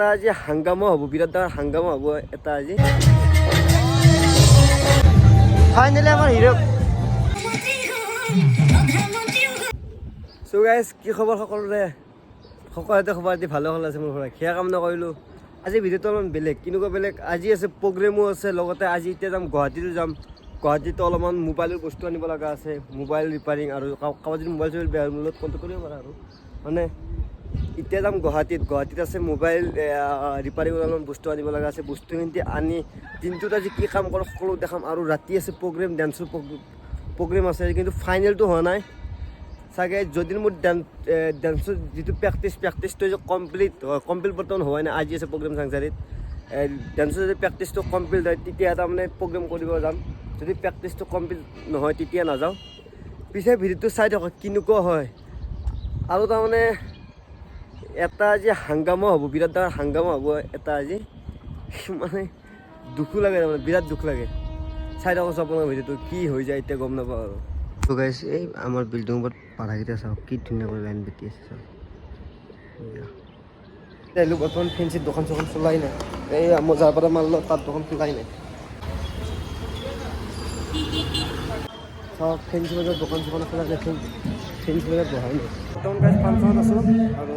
এটা আজি হাংগামা হ'ব বিৰাট ডাঙৰ হাংগামা হ'ব, এটা আজি ফাইনেলি আমাৰ হিৰ' চ' গাইজ কি খবৰ সকলোৰে? সকলোতে খবৰ আজি ভালে ভালে আছে মোৰ ঘৰত সেয়া কাম নকৰিলোঁ। আজি ভিডিঅ'টো অলপমান বেলেগ, কেনেকুৱা বেলেগ? আজি আছে প্ৰগ্ৰেমো আছে, লগতে আজি এতিয়া যাম, গুৱাহাটীতো যাম। গুৱাহাটীতো অলপমান মোবাইলৰ বস্তু আনিব লগা আছে মোবাইল ৰিপেয়াৰিং আৰু কাৰোবাৰ যদি মোবাইল চোবাইল বেয়া মূলত কণ্টেক্ট কৰিব পাৰা আৰু। মানে এতিয়া যাম গুৱাহাটীত। গুৱাহাটীত আছে মোবাইল ৰিপেয়াৰিং অলপমান বস্তু আনিব লগা আছে। বস্তুখিনি আনি দিনটোত আজি কি কাম কৰোঁ সকলো দেখাম। আৰু ৰাতি আছে প্ৰগ্ৰেম ডেন্সৰ প্ৰগ্ৰেম আছে। কিন্তু ফাইনেলটো হোৱা নাই। চাগে যদি মোৰ ডেন্স ডেন্সৰ যিটো প্ৰেক্টিচ প্ৰেক্টিচটো যে কমপ্লিট হয় কমপ্লিট বৰ্তমান হোৱাই নাই। আজি আছে প্ৰগ্ৰেম চাংচাৰীত ডেন্সৰ যদি প্ৰেক্টিচটো কমপ্লিট হয় তেতিয়া তাৰমানে প্ৰগ্ৰেম কৰিব যাম। যদি প্ৰেক্টিচটো কমপ্লিট নহয় তেতিয়া নাযাওঁ। পিছে ভিডিঅ'টো চাই থাকক কেনেকুৱা হয়। আৰু তাৰমানে এটা আজি হাংগামা হ'ব বিৰাট ডাঙৰ হাংগামা হ'ব এটা আজি মানে দুখো লাগে তাৰমানে বিৰাট দুখ লাগে। চাই থাকক আপোনাৰ ভিডিঅ'টো কি হৈ যায় এতিয়া গম নাপাওঁ আৰু। তো গাইছ এই আমাৰ বিল্ডিং ওপৰত পাহাৰকেইটা চাওক কি ধুনীয়াকৈ লাইন বেটি আছে চাওক। আহিলোঁ বৰ্তমান ফেঞ্চিত দোকান চোকান চলাই নাই। এই মই যাৰ পৰা মাৰিলোঁ তাত দোকান খোলাই নাই। চাওক ফেঞ্চি বজাৰত দোকান চোকান খোলা নাই ফেঞ্চি বজাৰত বহাই নাই। বৰ্তমান গাইছ ফাংচনত আছোঁ আৰু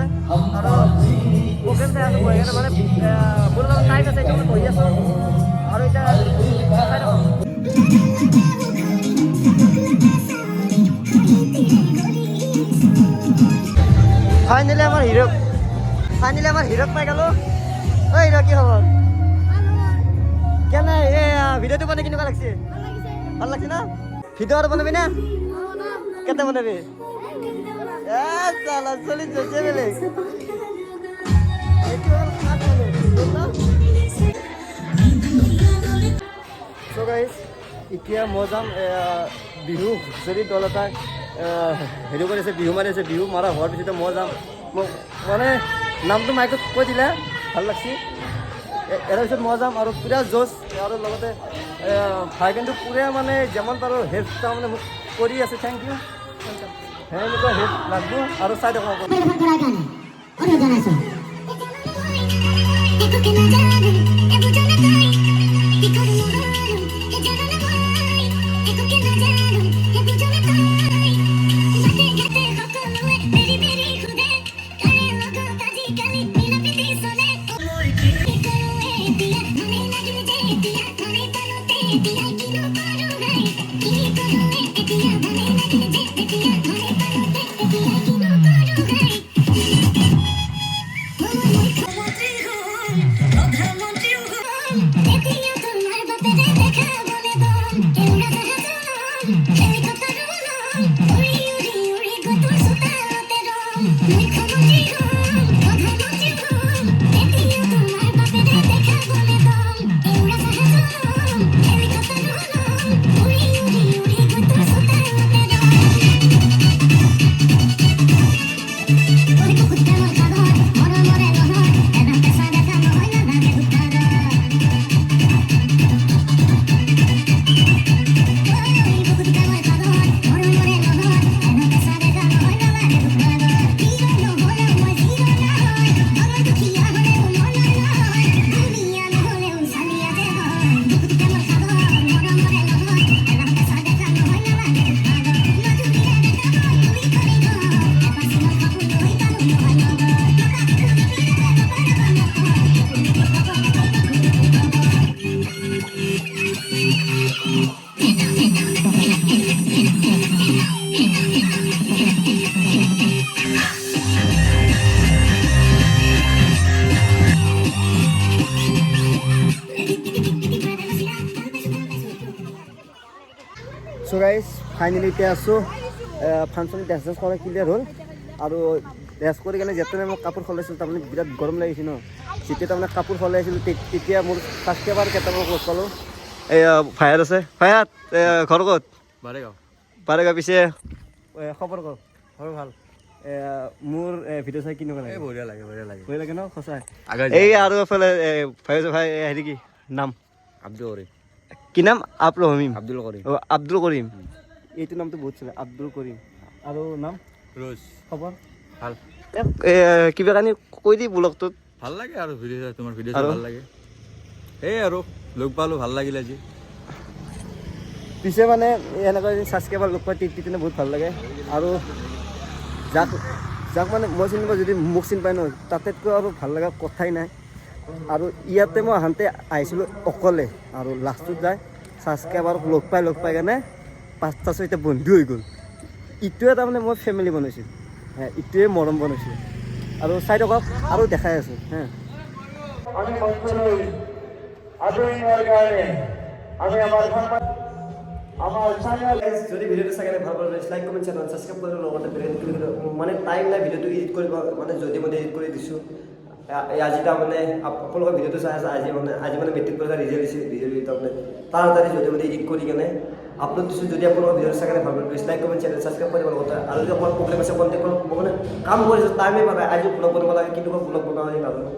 আছে। আৰু প্ৰগ্ৰেম চাই আছোঁ বহি মানে মোৰ লগত টাইম আছে মই বহি আছোঁ আৰু এতিয়া ফাইনেলি আমাৰ হিৰক ফাইনেলি আমাৰ হিৰক পাই গ'লো। ঐ হিৰক কি খবৰ? কেনে? এই ভিডিঅ'টো মানে কেনেকুৱা লাগছে? ভালো লাগছে। না? ভিডিঅ' আৰু বনাবি না? কেতিয়া বনাবি? এ চালা guys, এতিয়া মই যাম বিহু হুঁচৰি দল এটা হেৰি কৰিছে বিহু মাৰি আছে বিহু মাৰা হোৱাৰ পিছতে মই যাম। মোক মানে নামটো মাইকত কৈ দিলে ভালো লাগছি। এ- ইয়াৰ পিছত মই যাম আৰু পূৰা জোচ আৰু লগতে ভাই কিন্তু পূৰা মানে যিমান পাৰোঁ হেল্প তাৰমানে মোক কৰি আছে থেংক ইউ সেনেকুৱা হেল্প লাগব আৰু চাই থাকক আপোনালোকে। Can we go? So guys finally এতিয়া আছোঁ। ফাংচন ড্ৰেছ ড্ৰেছ কৰা ক্লিয়াৰ হ'ল। আৰু ড্ৰেছ কৰি কিনে যেতিয়া মই কাপোৰ সলাইছিলোঁ, তাৰমানে বিৰাট গৰম লাগিছিল ন। যেতিয়া তাৰমানে কাপোৰ সলাইছিলোঁ তেতিয়া মোৰ ফাৰ্ষ্ট এবাৰ কেইটামান লগ পালোঁ। এই ভায়াত আছে। ভায়াত ঘৰ ক'ত? বাৰেগাঁও। বাৰেগা পিছে। খবৰ কওক খবৰ ভালো? মোৰ ভিডিঅ' চাই কেনেকুৱা লাগে? বঢ়িয়া লাগে বঢ়িয়া লাগে। ভয় লাগে ন? সঁচাই। এই আৰু এফালে এ, ভাই ভাই হেৰি কি? নাম? আব্দুল কৰিম। কি নাম? আপল হমিম। আব্দুল কৰিম। অ, আব্দুল কৰিম। এইটো নামটো বহুত চলে আব্দুল কৰিম। আৰু নাম? ৰোজ। খবৰ? ভালো। কিবা কানি কৈ দি ব্লগটোত। ভালো লাগে আৰু ভিডিঅ' চাই তোমাৰ ভিডিঅ' চাই ভালো লাগে। এই আৰু লগ পালোঁ ভালো লাগিল আজি। পিছে মানে এনেকুৱা ছাবস্ক্ৰাইবাৰ লগ পাই টিপ টিপিনে বহুত ভালো লাগে। আৰু যাক যাক মানে মই চিনি পাওঁ যদি মোক চিনি পাই ন তাতেতকৈ আৰু ভালো লগা কথাই নাই। আৰু ইয়াতে মই আহোঁতে আহিছিলোঁ অকলে। আৰু লাষ্টত যায়, ছাবস্ক্ৰাইবাৰক লগ পাই লগ পাই কেনে পাঁচটা ছয়টা বন্ধু হৈ গ'ল। ইটোৱে তাৰমানে মই ফেমিলি বনাইছোঁ। ইটোৱে মৰম বনাইছোঁ। আৰু চাই থাকক, আৰু দেখাই আছোঁ, হে। আমি মঞ্চলৈ যদি ভিডিঅ'টো চাই কেনে ভালো পালে লাইক কমেণ্ট চেনেল ছাবস্ক্ৰাইব কৰি লগতে বেল মানে টাইম নাই ভিডিঅ'টো এডিট কৰিব মানে যদি মই এডিট কৰি দিছোঁ। আজি তাৰমানে আপ- আপোনালোকৰ ভিডিঅ'টো চাই আছে, আজি মানে আজি মানে মেট্ৰিক পৰীক্ষা ৰিজাল্ট দিছে ৰিজাল্ট তাৰমানে তাড়াতাড়ি যদি মই এডিট কৰি কেনে আপলোড দিছোঁ, যদি আপোনালোকৰ ভিডিঅ'টো চাই ভালো please like comment channel subscribe কৰিব লগতে। আৰু যদি আপোনাৰ প্ৰব্লেম আছে কণ্টেক্ট কৰক মানে কাম কৰিছোঁ টাইমে পাবা আজি ব্লগ বনাব লাগে, কিন্তু ব্লগ বনাব নাজানো।